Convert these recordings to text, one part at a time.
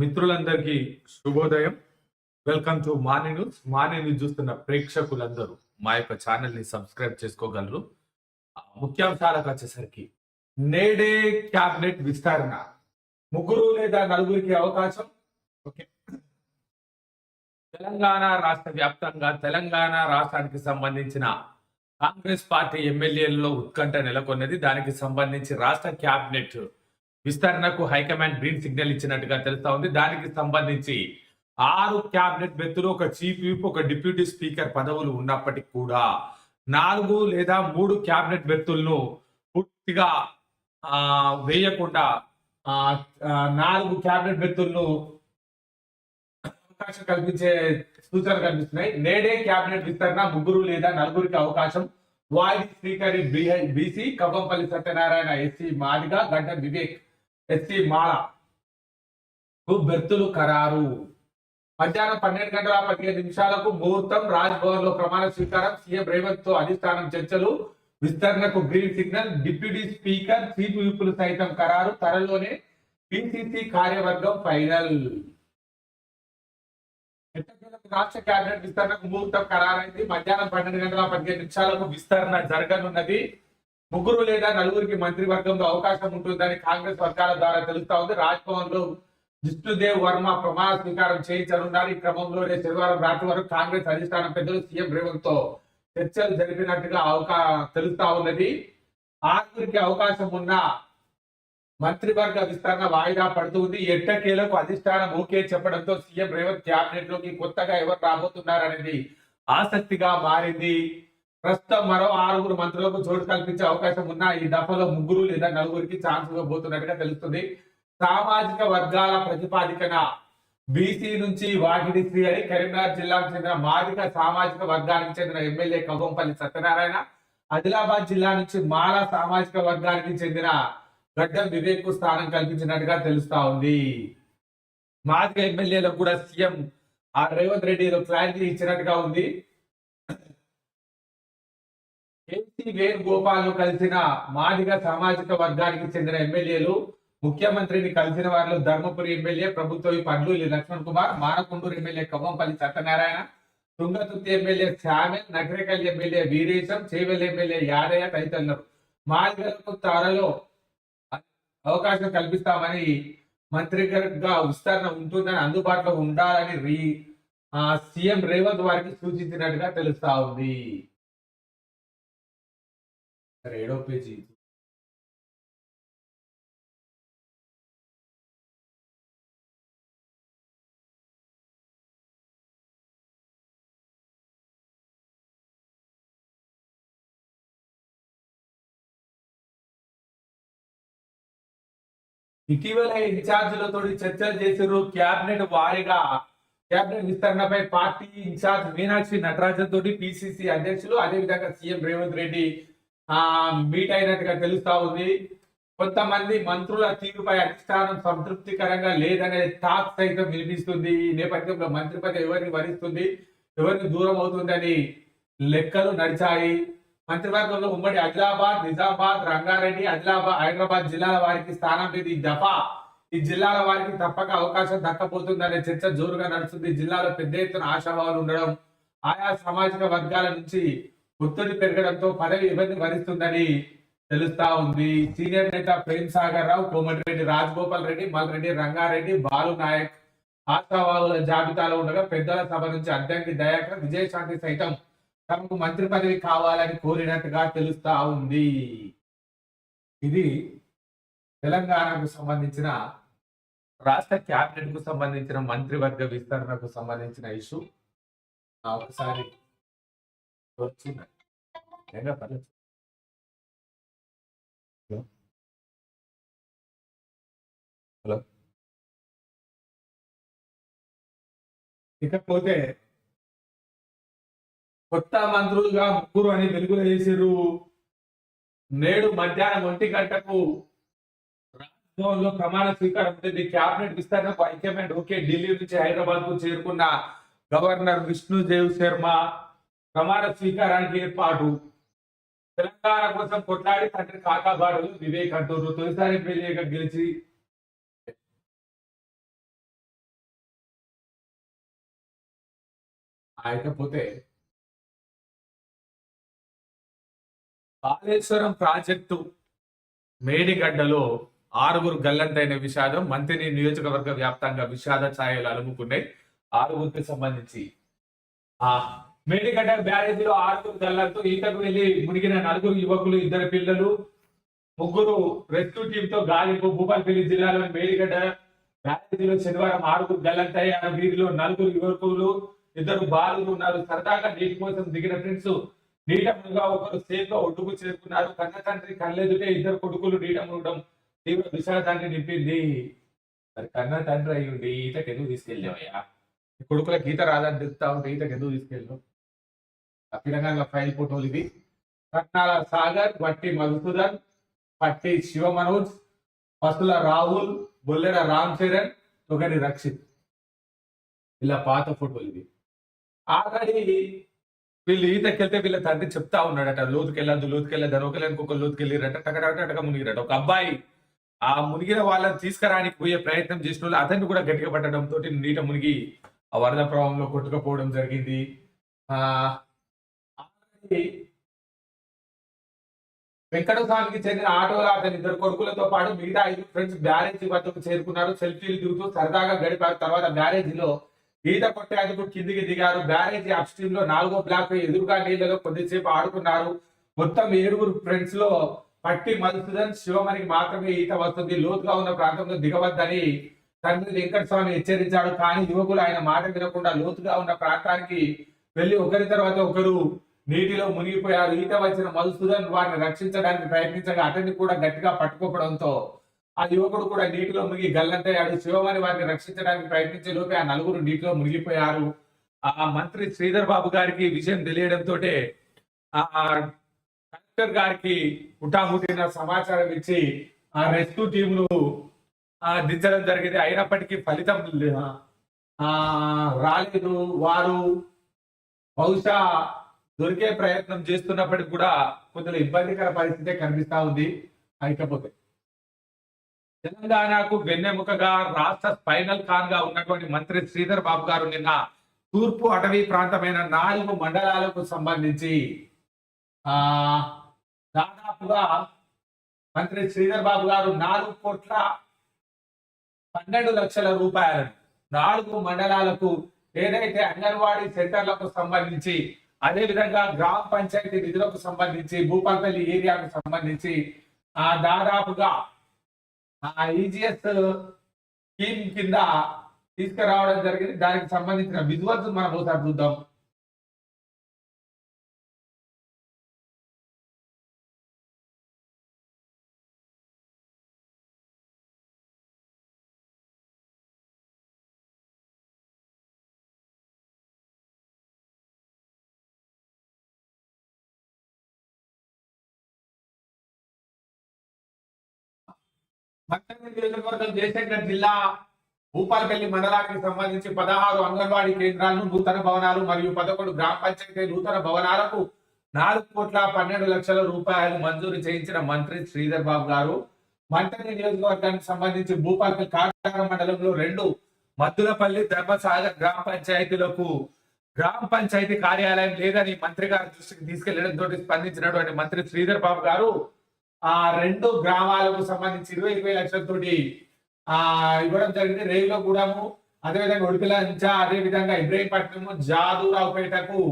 మిత్రులందరికీ శుభోదయం. Welcome to morning news morning news చూస్తున్న ప్రేక్షకులందరూ మా యొక్క ఛానల్ని సబ్స్క్రైబ్ చేసుకోగలరు. ముఖ్యాంశాలకు వచ్చేసరికి నేడే క్యాబినెట్ విస్తరణ. ముగ్గురు లేదా నలుగురికి అవకాశం? ఓకే. తెలంగాణ రాష్ట్ర వ్యాప్తంగా తెలంగాణ రాష్ట్రానికి సంబంధించిన కాంగ్రెస్ పార్టీ ఎమ్మెల్యేలలో ఉత్కంఠ నెలకొన్నది. దానికి సంబంధించి రాష్ట్ర క్యాబినెట్ విస్తరణకు హైకమాండ్ గ్రీన్ సిగ్నల్ ఇచ్చినట్టుగా తెలుస్తా ఉంది. దానికి సంబంధించి ఆరు క్యాబినెట్ వ్యక్తులు ఒక చీఫ్ విప్ ఒక డిప్యూటీ స్పీకర్ పదవులు ఉన్నప్పటికీ కూడా నాలుగు లేదా మూడు క్యాబినెట్ వ్యక్తులను పూర్తిగా ఆ, వేయకుండా నాలుగు క్యాబినెట్ వ్యక్తులను అవకాశం కల్పించే సూచనలు కనిపిస్తున్నాయి. నేడే క్యాబినెట్ విస్తరణ ముగ్గురు లేదా నలుగురికి అవకాశం. Vice speaker BC Kavvampalli Satyanarayana SC Madiga Gadda Vivek SC మాల. కు బెర్తులు ఖరారు మధ్యాహ్నం పన్నెండు గంటల పదిహేను నిమిషాలకు ముహూర్తం రాజ్ భవన్లో ప్రమాణ స్వీకారం సీఎం రేవంత్తో అధిష్టానం చర్చలు. విస్తరణకు green signal deputy speaker chief విప్పులు సైతం ఖరారు త్వరలోనే పిసిసి కార్యవర్గం ఫైనల్. రాష్ట్ర కేబినెట్ విస్తరణకు ముహూర్తం ఖరారైంది? మధ్యాహ్నం పన్నెండు గంటల పదిహేను నిమిషాలకు విస్తరణ జరగనున్నది. ముగ్గురు లేదా నలుగురికి మంత్రివర్గంలో అవకాశం ఉంటుందని కాంగ్రెస్ వర్గాల ద్వారా తెలుస్తా ఉంది. రాజ్భవన్లో జిష్ణుదేవ్ వర్మ ప్రమాణ స్వీకారం చేయించనున్నారు. ఈ క్రమంలోనే శనివారం రాత్రి వరకు కాంగ్రెస్ అధిష్టానం పెద్దలు సీఎం రేవంత్తో చర్చలు జరిపినట్టుగా అవకా తెలుస్తా ఉన్నది. ఆరుగురికి అవకాశం ఉన్న మంత్రివర్గ విస్తరణ వాయిదా పడుతుంది ఎట్టకేలకు అధిష్టానం ఓకే చెప్పడంతో సీఎం రేవంత్ క్యాబినెట్లోకి కొత్తగా ఎవరు రాబోతున్నారనేది ఆసక్తిగా మారింది. ప్రస్తుతం మరో ఆరుగురు మంత్రులకు చోటు కల్పించే అవకాశం ఉన్న ఈ దఫలో ముగ్గురు లేదా నలుగురికి ఛాన్స్ ఇవ్వబోతున్నట్టుగా తెలుస్తుంది. సామాజిక వర్గాల ప్రతిపాదికన బీసీ నుంచి వాకిడి శ్రీ అని కరీంనగర్ జిల్లాకు చెందిన మాదిక సామాజిక వర్గానికి చెందిన ఎమ్మెల్యే కవ్వంపల్లి సత్యనారాయణ ఆదిలాబాద్ జిల్లా నుంచి మాల సామాజిక వర్గానికి చెందిన గడ్డం వివేక్కు స్థానం కల్పించినట్టుగా తెలుస్తా ఉంది. మాదిక ఎమ్మెల్యేలకు కూడా సీఎం ఆ రేవంత్ రెడ్డి క్లారిటీ ఇచ్చినట్టుగా ఉంది. కేసీ వేణుగోపాల్ను కలిసిన మాదిగ సామాజిక వర్గానికి చెందిన ఎమ్మెల్యేలు ముఖ్యమంత్రిని కలిసిన వారిలో ధర్మపురి ఎమ్మెల్యే ప్రభుత్వ whip Laxman Kumar Manakondur MLA Kavvampalli Satyanarayana Thungathurthi MLA Samel Nakrekal MLA Veeresham Chevella MLA Yadaiah తదితరులు. మాదిగలకు త్వరలో అవకాశం కల్పిస్తామని మంత్రిగా విస్తరణ ఉంటుందని అందుబాటులో ఉండాలని రీ సీఎం రేవంత్ వారికి సూచించినట్టుగా తెలుస్తా ఉంది. సరే, ఏడో పేజీ ఇటీవల ఇన్ఛార్జీలతో చర్చలు చేసారు క్యాబినెట్ వారీగా. క్యాబినెట్ విస్తరణపై పార్టీ ఇన్ఛార్జ్ మీనాక్షి నటరాజన్ తోటి పిసిసి అధ్యక్షులు అదేవిధంగా సీఎం రేవంత్ రెడ్డి మీట్ అయినట్టుగా తెలుస్తా ఉంది. కొంతమంది మంత్రుల తీరుపై అధిష్టానం సంతృప్తికరంగా లేదనే టాక్ సైతం వినిపిస్తుంది. ఈ నేపథ్యంలో మంత్రి పదవి ఎవరిని వరిస్తుంది? ఎవరిని దూరం అవుతుందని లెక్కలు నడిచాయి. మంత్రివర్గంలో ఉమ్మడి ఆదిలాబాద్ నిజామాబాద్ రంగారెడ్డి ఆదిలాబాద్ హైదరాబాద్ జిల్లాల వారికి స్థానం ఈ దఫా ఈ జిల్లాల వారికి తప్పక అవకాశం దక్కపోతుందనే చర్చ జోరుగా నడుస్తుంది. జిల్లాలో పెద్ద ఎత్తున ఆశాభావాలు ఉండడం ఆయా సామాజిక వర్గాల నుంచి ఒత్తిడి పెరగడంతో పదవి ఇబ్బంది భరిస్తుందని తెలుస్తా ఉంది. సీనియర్ నేత ప్రేమ్ సాగర్ రావు కోమటిరెడ్డి రాజగోపాల్ రెడ్డి మల్రెడ్డి రంగారెడ్డి బాలు నాయక్ ఆశావాదుల జాబితాలో ఉండగా పెద్దల సభ నుంచి అద్దంకి దయాకర్ విజయశాంతి సైతం తమకు మంత్రి పదవి కావాలని కోరినట్టుగా తెలుస్తా ఉంది. ఇది తెలంగాణకు సంబంధించిన రాష్ట్ర క్యాబినెట్కు సంబంధించిన మంత్రివర్గ విస్తరణకు సంబంధించిన ఇష్యూ. ఒకసారి వచ్చింది ఏంగా పర్లేదు హలో హలో ఇకపోతే కొత్త మంత్రులుగా ముగ్గురు అని వెలుగులు వేసిర్రు. నేడు మధ్యాహ్నం ఒంటి గంటకు రాజ్భవన్లో ప్రమాణ స్వీకారం ఉంటుంది. క్యాబినెట్ విస్తరణకు హైకమాండ్ ఓకే ఢిల్లీ నుంచి హైదరాబాద్కు చేరుకున్న గవర్నర్ విష్ణుదేవ్ శర్మ ప్రమాణ స్వీకారానికి ఏర్పాటు. తెలంగాణ కోసం కొట్లాడి తండ్రి కాకాబాడు వివేక్ అంటూ తొలిసారి ఎమ్మెల్యేగా గెలిచి ఆయకపోతే కాళేశ్వరం ప్రాజెక్టు మేడిగడ్డలో ఆరుగురు గల్లంతైన విషాదం మంత్రిని నియోజకవర్గ వ్యాప్తంగా విషాద ఛాయలు అలుముకున్నాయి. ఆరుగురికి సంబంధించి ఆ మేడిగడ్డ బ్యారేజీలో ఆరుగురు గల్లంతో ఈతకు వెళ్ళి మునిగిన నలుగురు యువకులు ఇద్దరు పిల్లలు ముగ్గురు రెస్క్యూ టీమ్తో గాలింపు భూపాలపల్లి జిల్లాలోని మేడిగడ్డ బ్యారేజీలో శనివారం ఆరుగురు గల్లంతయ్యారు వీరిలో నలుగురు యువకులు ఇద్దరు బాలురు ఉన్నారు. సరదాగా నీటి కోసం దిగిన ఫ్రెండ్స్ నీట మునుగా ఒకరు సేఫ్గా ఒడ్డుకు చేరుకున్నారు. కన్న తండ్రి కళ్ళెదుటే ఇద్దరు కొడుకులు నీట మునగడం తీవ్ర విషాదాన్ని నింపింది. మరి కన్న తండ్రి అయ్యుండి ఉండి ఎందుకు తీసుకెళ్ళావయ్యా? ఈ కొడుకులకు ఈత రాదని తెలుస్తా ఉంటే ఈతకి ఎందుకు తీసుకెళ్ళావు? అఖిలంగా ఫైల్ ఫోటోలు ఇది రత్నాల సాగర్ వట్టి మధుసూదన్ పట్టి శివ మనోజ్ పసుల రాహుల్ బొల్లెడ రామ్ చరణ్ ఒకటి రక్షిత్. ఇలా పాత ఫోటోలు ఇది ఆల్రెడీ వీళ్ళు ఈతకెళ్తే వీళ్ళ తండ్రి చెప్తా ఉన్నాడట లోతుకెళ్ళద్దు లోతుకెళ్ళద్దు అని. ఒకళ్ళు ఇంకొక లోతుకెళ్ళిరట టకటక మునిగిరట ఒక అబ్బాయి ఆ మునిగిన వాళ్ళని తీసుకురానికి పోయే ప్రయత్నం చేసిన వాళ్ళు అతన్ని కూడా గట్టిగా పట్టడంతో తోటి నీట మునిగి ఆ వరద ప్రభావంలో కొట్టుకుపోవడం జరిగింది. ఆ వెంకటస్వామికి చెందిన ఆటోలో అతని ఇద్దరు కొడుకులతో పాటు మిగతా ఐదు ఫ్రెండ్స్ బ్యారేజ్ వద్దకు చేరుకున్నారు. సెల్ఫీలు దిగుతూ సరదాగా గడిపారు. తర్వాత బ్యారేజ్లో ఈత కొట్టేందుకు కిందికి దిగారు. బ్యారేజ్ అప్ స్ట్రీమ్లో నాలుగో బ్లాక్ ఎదురుగా నీళ్ళలో కొద్దిసేపు ఆడుకున్నారు. మొత్తం ఏడుగురు ఫ్రెండ్స్లో పట్టి మధుసూదన్ శివమణికి మాత్రమే ఈత వస్తుంది. లోతుగా ఉన్న ప్రాంతంలో దిగవద్దని తండ్రి వెంకటస్వామి హెచ్చరించాడు కానీ యువకులు ఆయన మాట వినకుండా లోతుగా ఉన్న ప్రాంతానికి వెళ్ళి ఒకరి తర్వాత ఒకరు నీటిలో మునిగిపోయారు. ఈత వచ్చిన మధుసూదన్ వారిని రక్షించడానికి ప్రయత్నించగా అతన్ని కూడా గట్టిగా పట్టుకోవడంతో ఆ యువకుడు కూడా నీటిలో మునిగి గల్లంతయ్యాడు. శివమణి వారిని రక్షించడానికి ప్రయత్నించే లోపే ఆ నలుగురు నీటిలో మునిగిపోయారు. ఆ మంత్రి శ్రీధర్ బాబు గారికి విషయం తెలియడంతో ఆ కలెక్టర్ గారికి హుటాహుటిన సమాచారం ఇచ్చి ఆ రెస్క్యూ టీంలు ఆ దించడం జరిగింది. అయినప్పటికీ ఫలితం ఆ రాలేదు. వారు బహుశా దొరికే ప్రయత్నం చేస్తున్నప్పటికి కూడా కొంచెం ఇబ్బందికర పరిస్థితే కనిపిస్తా ఉంది అయికపోతే తెలంగాణకు వెన్నెముకగా రాష్ట్ర స్పైనల్ ఖాన్గా ఉన్నటువంటి మంత్రి శ్రీధర్ బాబు గారు నిన్న తూర్పు అటవీ ప్రాంతమైన నాలుగు మండలాలకు సంబంధించి ఆ దాదాపుగా మంత్రి శ్రీధర్ బాబు గారు నాలుగు కోట్ల పన్నెండు లక్షల రూపాయలను నాలుగు మండలాలకు ఏదైతే అంగన్వాడీ సెంటర్లకు సంబంధించి అదే విధంగా గ్రామ పంచాయతీ నిధులకు సంబంధించి భూపాల్పల్లి ఏరియాకు సంబంధించి ఆ దాదాపుగా ఆ ఈజీఎస్ స్కీమ్ కింద తీసుకురావడం జరిగింది. దానికి సంబంధించిన విజువల్స్ మనం ఒకసారి చూద్దాం. పట్టణ నియోజకవర్గం జయశంకర్ జిల్లా భూపాలపల్లి మండలానికి సంబంధించి పదహారు అంగన్వాడీ కేంద్రాలను నూతన భవనాలు మరియు పదకొండు గ్రామ పంచాయతీ నూతన భవనాలకు నాలుగు కోట్ల పన్నెండు లక్షల రూపాయలు మంజూరు చేయించిన మంత్రి శ్రీధర్ బాబు గారు. మంత్రి నియోజకవర్గానికి సంబంధించి భూపాలపల్లి కాకినాడ మండలంలో రెండు మద్దులపల్లి ధర్మసాగర్ గ్రామ పంచాయతీలకు గ్రామ పంచాయతీ కార్యాలయం లేదని మంత్రి గారి దృష్టికి తీసుకెళ్ళడంతో స్పందించినటువంటి మంత్రి శ్రీధర్ బాబు గారు ఆ రెండు గ్రామాలకు సంబంధించి ఇరవై ఇరవై లక్షలతోటి ఆ ఇవ్వడం జరిగింది. రేవులో కూడాము అదేవిధంగా ఉడిపిల అదేవిధంగా అదే విధంగా జాదూరావుపేటకు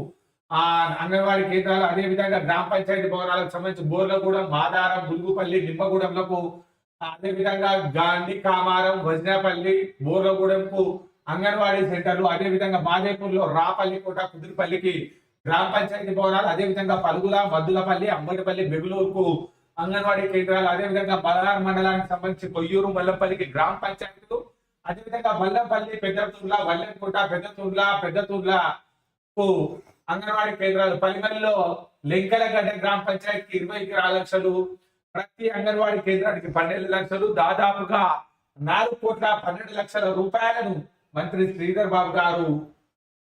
ఆ అంగన్వాడీ కేంద్రాలు అదే విధంగా గ్రామ పంచాయతీ భవనాలకు సంబంధించి బోర్లగూడెం మాదారం బుల్గుపల్లి నిమ్మగూడెంలకు అదే విధంగా గాంధీ కామారం వజ్రపల్లి బోర్లగూడెంకు అంగన్వాడీ సెంటర్లు అదే విధంగా మాదేపూర్లో రాపల్లి కోట కుదురుపల్లికి గ్రామ పంచాయతీ భవనాలు అదే విధంగా పలుగుల మద్దులపల్లి అంబటిపల్లి బెగులూరుకు అంగన్వాడీ కేంద్రాలు అదే విధంగా మండలానికి సంబంధించి కొయ్యూరు మల్లంపల్లికి గ్రామ పంచాయతీలు అదేవిధంగా మల్లంపల్లి పెద్దతూర్ల వల్లెంకోట పెద్దతూర్ల పెద్దతూర్ల అంగన్వాడీ కేంద్రాలు. పల్లిమల్లిలో లెంకలగడ్డ గ్రామ పంచాయతీకి ఇరవై ఆరు లక్షలు ప్రతి అంగన్వాడీ కేంద్రానికి పన్నెండు లక్షలు దాదాపుగా నాలుగు కోట్ల పన్నెండు లక్షల రూపాయలను మంత్రి శ్రీధర్ బాబు గారు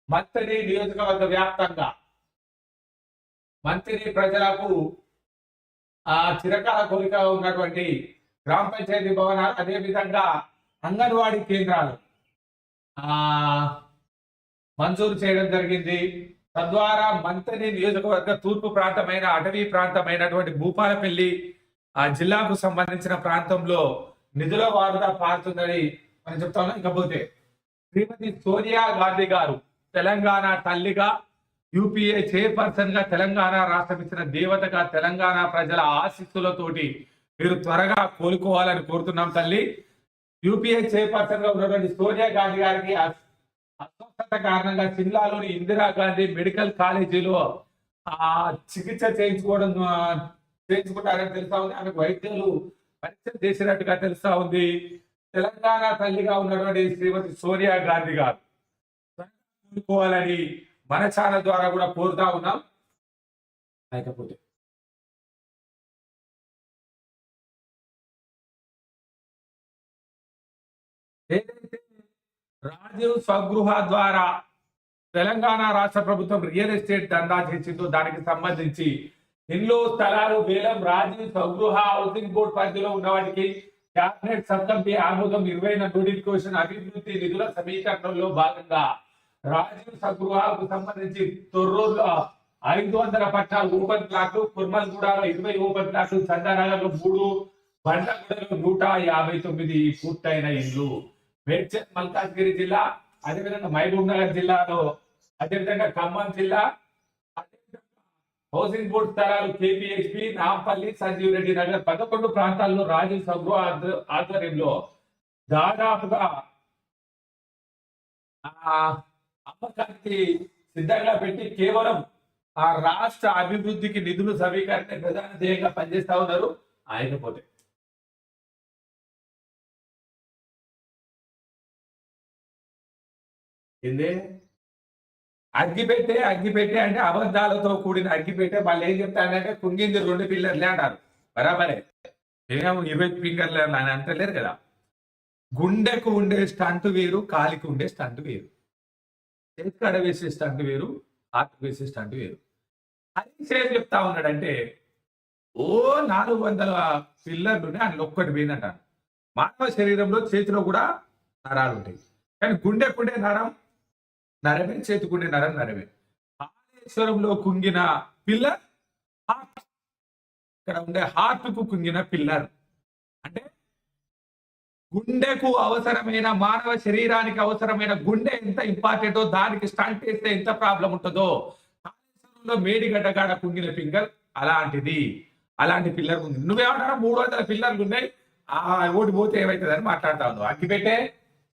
మంత్రి నియోజకవర్గ వ్యాప్తంగా మంత్రి ప్రజలకు ఆ చిరకాల కోరిక ఉన్నటువంటి గ్రామ పంచాయతీ భవనాలు అదే విధంగా అంగన్వాడీ కేంద్రాలు ఆ మంజూరు చేయడం జరిగింది. తద్వారా మంతని నియోజకవర్గ తూర్పు ప్రాంతమైన అటవీ ప్రాంతమైనటువంటి భూపాలపల్లి ఆ జిల్లాకు సంబంధించిన ప్రాంతంలో నిధుల వారుగా పారుతుందని మనం చెప్తా ఉన్నాం. ఇకపోతే శ్రీమతి సోనియా గాంధీ గారు తెలంగాణ తల్లిగా యూపీఏ చైర్పర్సన్గా తెలంగాణ రాష్ట్రం ఇచ్చిన దేవతగా తెలంగాణ ప్రజల ఆశీస్సులతోటి మీరు త్వరగా కోలుకోవాలని కోరుతున్నాం తల్లి. యూపీఏ చైర్పర్సన్గా ఉన్నటువంటి సోనియా గాంధీ గారికి అస్వస్థత కారణంగా సిమ్లాలోని ఇందిరాగాంధీ మెడికల్ కాలేజీలో ఆ చికిత్స చేయించుకోవడం చేయించుకుంటారని తెలుస్తా ఉంది. ఆమెకు వైద్యులు పరీక్ష చేసినట్టుగా తెలుస్తా ఉంది. తెలంగాణ తల్లిగా ఉన్నటువంటి శ్రీమతి సోనియా గాంధీ గారు కోలుకోవాలని మన ఛానల్ ద్వారా కూడా కోరుతా ఉన్నాం. లేకపోతే ఏదైతే రాజీవ్ స్వగృహ ద్వారా తెలంగాణ రాష్ట్ర ప్రభుత్వం రియల్ ఎస్టేట్ దందా చేసిందో దానికి సంబంధించి ఇల్లు స్థలాలు వేలం రాజీవ్ స్వగృహ హౌసింగ్ బోర్డు పరిధిలో ఉన్న వాటికి క్యాబినెట్ సబ్ కమిటీ ఆమోదం ఇరవై నోటిఫికేషన్ అభివృద్ధి నిధుల సమీకరణలో భాగంగా రాజీవ్ స్వగృహకు సంబంధించి తొర్రూరులో ఐదు వందల పట్టాలు ఓపెన్ ప్లాట్లు కుర్మల్గూడలో ఇరవై ఓపెన్ ప్లాట్లు చందానగర్లో మూడు బండగూడలో నూట యాభై తొమ్మిది పూర్తయిన ఇల్లు. మేడ్చల్ మల్కాజ్గిరి జిల్లా అదేవిధంగా మహబూబ్ నగర్ జిల్లాలో అదేవిధంగా ఖమ్మం జిల్లా హౌసింగ్ బోర్డు స్థలాలు కేపీహెచ్పి నాంపల్లి సంజీవ్ రెడ్డి నగర్ పదకొండు ప్రాంతాల్లో రాజీవ్ సగృహ ఆధ్వర్యంలో దాదాపుగా అమ్మకానికి సిద్ధంగా పెట్టి కేవలం ఆ రాష్ట్ర అభివృద్ధికి నిధులు సమీకరణ ప్రధాన ధ్యేయంగా పనిచేస్తా ఉన్నారు ఆయకపోతే ఏంది? అగ్గిపెట్టే అగ్గిపెట్టే అంటే అబద్ధాలతో కూడిన అగ్గిపెట్టే. వాళ్ళు ఏం చెప్తారంటే కుంగింది రెండు పిల్లర్లే అంటారు. బరాబరే. ఏమో ఇరవై ఫింగర్లే అని అంటలేరు కదా. గుండెకు ఉండే స్టంట్ వేరు కాలికి ఉండే స్టంట్ వేరు. చేతికాడ వేసే స్టంట్ వేరు హార్ట్ వేసే స్టంట్ వేరు. అది సేమ్ చెప్తా ఉన్నాడంటే ఓ నాలుగు వందల పిల్లర్లునే అందులో ఒక్కటి పోయిందంటాను మానవ శరీరంలో చేతిలో కూడా నరాలు ఉంటాయి. కానీ గుండె కుండే నరం నరమే చేతికుండే నరం నరమే. కాళేశ్వరంలో కుంగిన పిల్లర్ హార్ట్. ఇక్కడ ఉండే హార్ట్కు కుంగిన పిల్లర్. అంటే గుండెకు అవసరమైన మానవ శరీరానికి అవసరమైన గుండె ఎంత ఇంపార్టెంటో దానికి స్టంట్ చేస్తే ఎంత ప్రాబ్లం ఉంటుందో కాళేశ్వరంలో మేడిగడ్డ కాడ కుంగిన ఫింగర్ అలాంటిది. అలాంటి పిల్లర్ ఉంది. నువ్వేమంటారా మూడు వందల పిల్లర్లు ఉన్నాయి. ఆ ఓడిపోతే పోతే ఏమవుతుంది మాట్లాడతా ఉన్నావు. అగ్గిపెట్టే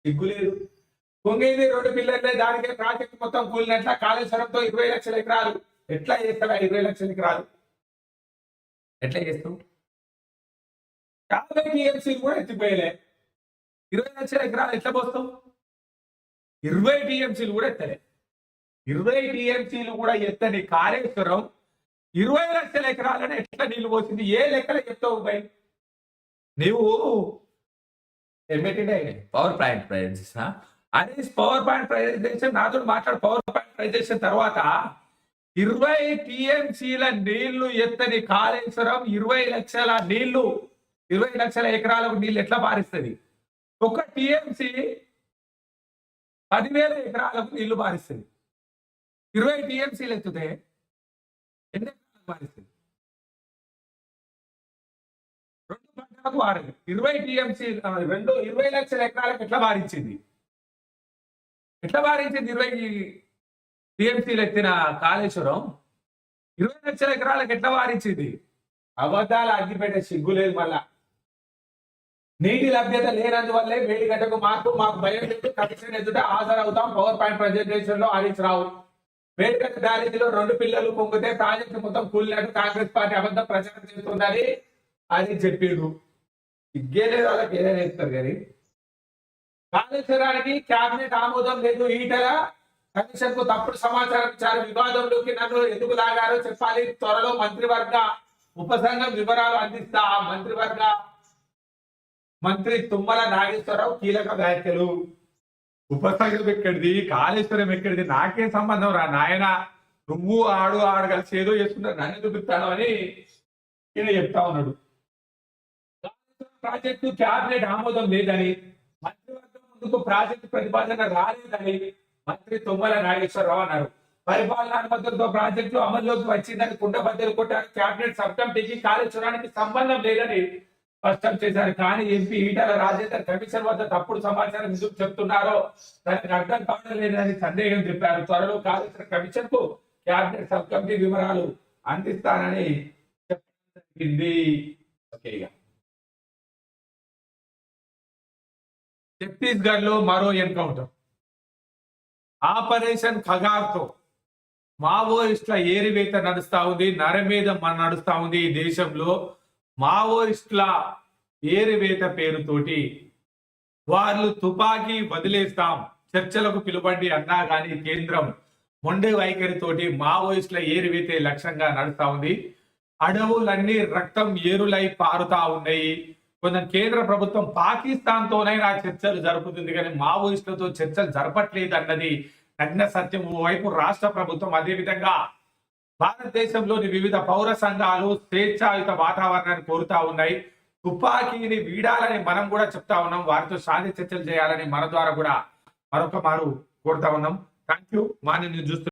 సిగ్గులేదు సిగ్గు రెండు పిల్లర్లే దానికే ప్రాజెక్ట్ మొత్తం కూలినట్ల కాళేశ్వరంతో ఇరవై లక్షల ఎకరాలు. ఎట్లా చేస్తావా ఇరవై లక్షల ఎకరాలు? ఎట్లా చేస్తావు? యాభై టీఎంసీలు కూడా ఎత్తిపోయలే. ఇరవై లక్షల ఎకరాలు ఎట్లా పోస్తావు? ఇరవై టీఎంసీలు కూడా ఎత్తలే. ఇరవై టీఎంసీలు కూడా ఎత్తని కాళేశ్వరం ఇరవై లక్షల ఎకరాలను ఎట్లా నీళ్ళు పోసింది? ఏ లెక్కలు చెప్తావు బై? నీవు పవర్ పాయింట్ ప్రజెంటేషన్ అది పవర్ పాయింట్ ప్రజెంటేషన్ నాతో మాట్లాడు. పవర్ పాయింట్ ప్రజెంటేషన్ తర్వాత ఇరవై టీఎంసీల నీళ్ళు ఎత్తని కాళేశ్వరం ఇరవై లక్షల నీళ్ళు ఇరవై లక్షల ఎకరాలకు నీళ్ళు ఎట్లా పారిస్తుంది? ఒక టీఎంసీ పదివేల ఎకరాలకు నీళ్ళు పారిస్తుంది. ఇరవై టీఎంసీలు ఎత్తితే ఎన్ని ఎకరాలకు పారిస్తుంది? రెండు పంటలకు వాడదు. ఇరవై టీఎంసీ రెండు ఇరవై లక్షల ఎకరాలకు ఎట్లా వారించింది ఎట్లా వారించింది ఇరవై టీఎంసీలు ఎత్తిన కాళేశ్వరం? ఇరవై లక్షల ఎకరాలకు ఎట్లా వారించింది అబద్ధాలు అగ్గిపెట్టే సిగ్గు లేదు మళ్ళా. నీటి లభ్యత లేనందువల్లే వేడిగడ్డకు మార్పు మాకు భయం లేదు. కమిషన్ ఎదుట హాజరవుతాం. పవర్ పాయింట్ ప్రజెంటేషన్లో హరీష్ రావు. వేడిగడ్డ బ్యారేజీలో రెండు పిల్లలు పొంగితే ప్రాజెక్టు మొత్తం కూలినట్టు కాంగ్రెస్ పార్టీ అబద్ధం ప్రచారం చేస్తుందని అది చెప్పిండు సిగ్గేలేదు వాళ్ళకి ఏదైనా చెప్తారు కానీ. కాళేశ్వరానికి క్యాబినెట్ ఆమోదం లేదు. ఈటల కమిషన్కు తప్పుడు సమాచారం ఇచ్చారు. వివాదంలోకి నన్ను ఎందుకు లాగారో చెప్పాలి. త్వరలో మంత్రివర్గ ఉపసంఘం వివరాలు అందిస్తా. ఆ మంత్రివర్గ మంత్రి తుమ్మల నాగేశ్వరరావు కీలక వ్యాఖ్యలు. ఉపసంగం ఎక్కడిది? కాళేశ్వరం ఎక్కడిది? నాకే సంబంధం రా నాయన. నువ్వు ఆడు ఆడు కలిసి ఏదో చేసుకుంటారు నన్ను చూపిస్తాను అని ఈయన చెప్తా ఉన్నాడు. ప్రాజెక్టు క్యాబినెట్ ఆమోదం లేదని మంత్రివర్గం ముందుకు ప్రాజెక్టు ప్రతిపాదన రాలేదని మంత్రి తుమ్మల నాగేశ్వరరావు అన్నారు. పరిపాలన అనుమతులతో ప్రాజెక్టు అమల్లోకి వచ్చిందని కుండబద్దలు కొట్టారు. క్యాబినెట్ సబ్ కమిటీకి కాళేశ్వరానికి సంబంధం లేదని స్పష్టం చేశారు. కానీ ఎంపీ ఈటల రాజేందర్ కమిషన్ వద్ద తప్పుడు సమాచారం ఎందుకు చెప్తున్నారో దానికి అర్థం కావడం లేదని సందేహం చెప్పారు త్వరలో కాళేశ్వర కమిషన్కు క్యాబినెట్ సబ్ కమిటీ వివరాలు అందిస్తానని చెప్పింది ఛత్తీస్గఢ్లో మరో ఎన్కౌంటర్. ఆపరేషన్ ఖగార్తో మావోయిస్టుల ఏరివేత నడుస్తా ఉంది. నరమేధ మన నడుస్తా ఉంది ఈ దేశంలో. మావోయిస్టుల ఏరివేత పేరుతోటి వాళ్ళు తుపాకీ వదిలేస్తాం చర్చలకు పిలువండి అన్నా కానీ కేంద్రం మొండె వైఖరితోటి మావోయిస్టుల ఏరివేతే లక్ష్యంగా నడుస్తా ఉంది. అడవులన్నీ రక్తం ఏరులై పారుతా ఉన్నాయి. కొంచెం కేంద్ర ప్రభుత్వం పాకిస్తాన్తోనైనా చర్చలు జరుపుతుంది కానీ మావోయిస్టులతో చర్చలు జరపట్లేదు అన్నది నగ్న సత్యం. వైపు రాష్ట్ర ప్రభుత్వం అదేవిధంగా భారతదేశంలోని వివిధ పౌర సంఘాలు స్వేచ్ఛాయుత వాతావరణాన్ని కోరుతా ఉన్నాయి. తుపాకీని వీడాలని మనం కూడా చెప్తా ఉన్నాం. వారితో శాంతి చర్చలు చేయాలని మన ద్వారా కూడా మరొక మారు కోరుతా ఉన్నాం. థ్యాంక్ యూ మా నేను